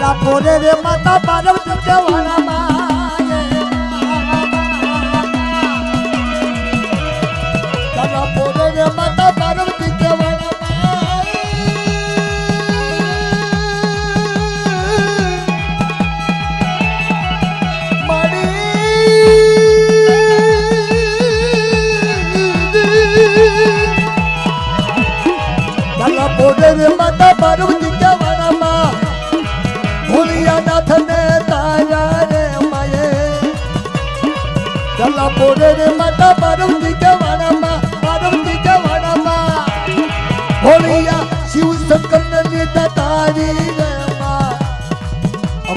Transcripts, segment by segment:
মালা পরে রে মাতা পার্বতী দেওয়ানা মা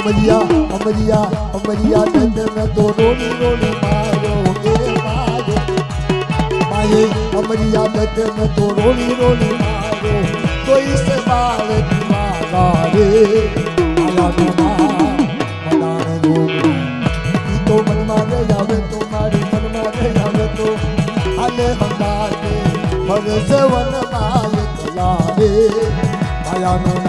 અમરિયા અમરિયા અમરિયા ને મેં તો રોલી રોલી માર્યો એ માર્યો માયે અમરિયા ને મેં તો રોલી રોલી માર્યો કોઈ સે બાળ મારા રે માયાનું નામ મનાણે ગોગડી. ઈ તો મનમાં રે આવે તો મારી મનમાં રે આવે તો હાલે હંગાતે ફરસે વનમાં એકલા રે માયાનું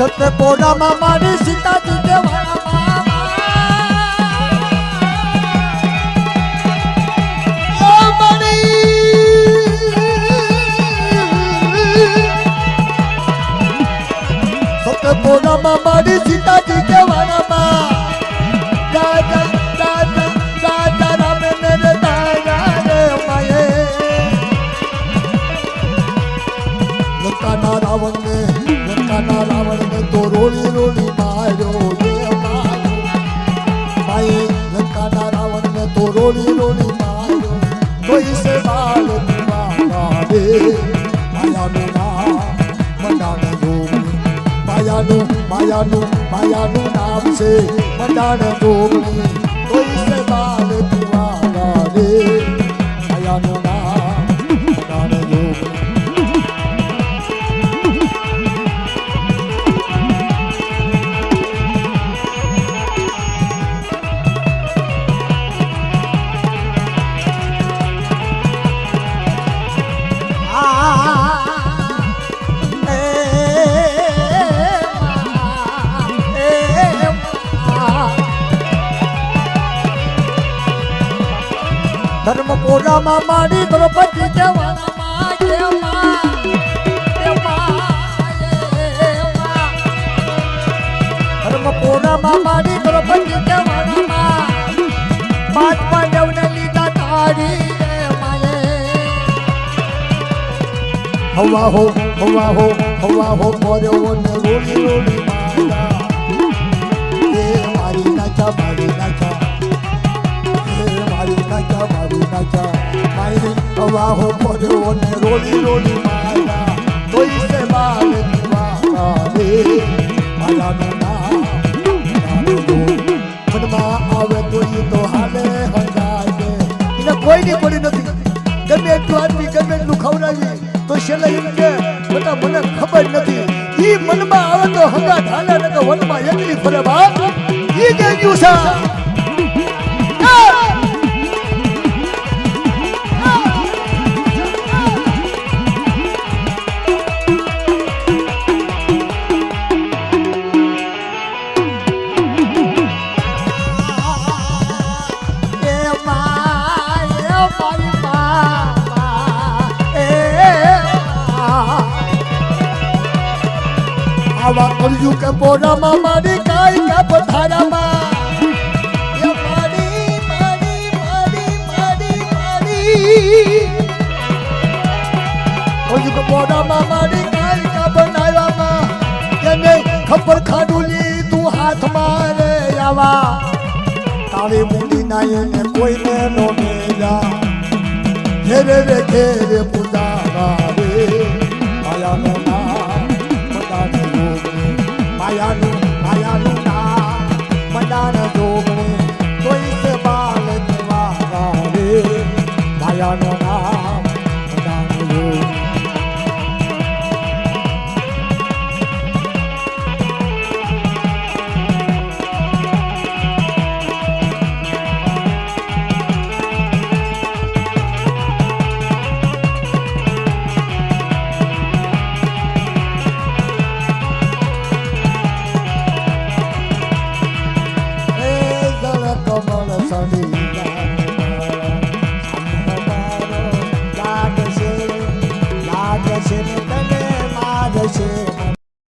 સતપોડામાં મારી સીતાજી દેવાના સતપોડામાં મારી સીતાજી દેવાના માયાનું માયાનું માયાનું નામ છે. મંડાણ ગોગણી કોઈ ધર્મ પોડામાં મારી દ્રૌપદી જવાનામાં કેમાં ધર્મ પોડામાં મારી દ્રૌપદી હવા હો હવા હો હવા હો કર્યો રોડી રોલી મારા મારી નાચા મારી પડ્યો ને રોડી રોડી માયા કોઈ સે બાલ દીવાના રે માયાનું નામ નામ. મનમાં આવે તો તો હાલે હંગાતે એને કોઈની પડી નથી. ગમે એટલું આદમી, ગમે એટલું ખવડાવીએ, તો છેલ્લે એમ કે બધા મને ખબર નથી. ઈ મનમાં આવે તો હંગાત હાલે ને તો વનમાં એકલી ફરે બાપ. ઈ કે ગયું છે. આવા કર્યું કે પોરામાં મારી કાઈ કા પથારામાં એ મારી મારી મારી મારી મારી. કર્યું કે મારી બનાવ્યામાં એને ખબર ખાડું લીધું હાથમાં રે આવા. તારી મૂડી ના એને કોઈને નો મેલા. ઘેરે રે, ઘેરે પૂજા માયાનું માયાનું નામ બધાને જોગણે Sardinha.